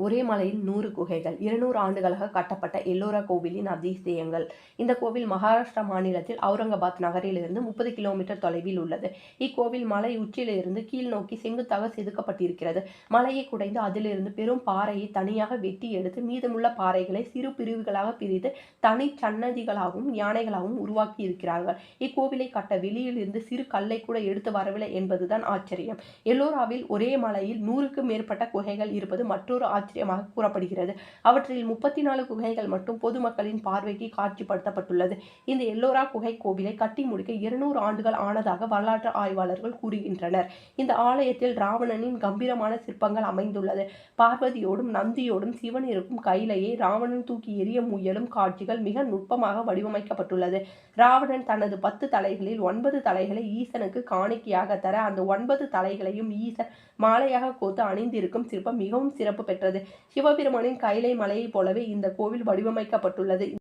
ஒரே மலையில் நூறு குகைகள் இருநூறு ஆண்டுகளாக கட்டப்பட்ட எல்லோரா கோவிலின் அதிசயங்கள். இந்த கோவில் மகாராஷ்டிரா மாநிலத்தில் அவுரங்காபாத் நகரிலிருந்து முப்பது கிலோமீட்டர் தொலைவில் உள்ளது. இக்கோவில் மலை உச்சியிலிருந்து கீழ் நோக்கி செங்குத்தாக செதுக்கப்பட்டிருக்கிறது. மலையை குடைந்து அதிலிருந்து பெரும் பாறையை தனியாக வெட்டி எடுத்து மீதமுள்ள பாறைகளை சிறு பிரிவுகளாக பிரித்து தனி சன்னதிகளாகவும் யானைகளாகவும் உருவாக்கி இருக்கிறார்கள் இக்கோவிலை கட்ட வெளியில் இருந்து சிறு கல்லை கூட எடுத்து வரவில்லை என்பதுதான் ஆச்சரியம். எல்லோராவில் ஒரே மலையில் நூறுக்கும் மேற்பட்ட குகைகள் இருப்பது மற்றொரு ஆச்சரியமாக கூறப்படுகிறது. அவற்றில் முப்பத்தி நாலு குகைகள் மட்டும் பொதுமக்களின் பார்வைக்கு காட்சிப்படுத்தப்பட்டுள்ளது. இந்த எல்லோரா குகை கோவிலை கட்டி முடிக்க இருநூறு ஆண்டுகள் ஆனதாக வரலாற்று ஆய்வாளர்கள் கூறுகின்றனர். இந்த ஆலயத்தில் ராவணனின் கம்பீரமான சிற்பங்கள் அமைந்துள்ளது. பார்வதியோடும் நந்தியோடும் சிவன் இருக்கும் கையிலேயே ராவணன் தூக்கி எரிய முயலும் காட்சிகள் மிக நுட்பமாக வடிவமைக்கப்பட்டுள்ளது. ராவணன் தனது பத்து தலைகளில் ஒன்பது தலைகளை ஈசனுக்கு காணிக்கையாக தர அந்த ஒன்பது தலைகளையும் ஈசன் மாலையாக கோத்து அணிந்திருக்கும் சிற்பம் மிகவும் சிறப்பு பெற்றது. சிவபெருமானின் கைலை மலையைப் போலவே இந்த கோவில் வடிவமைக்கப்பட்டுள்ளது.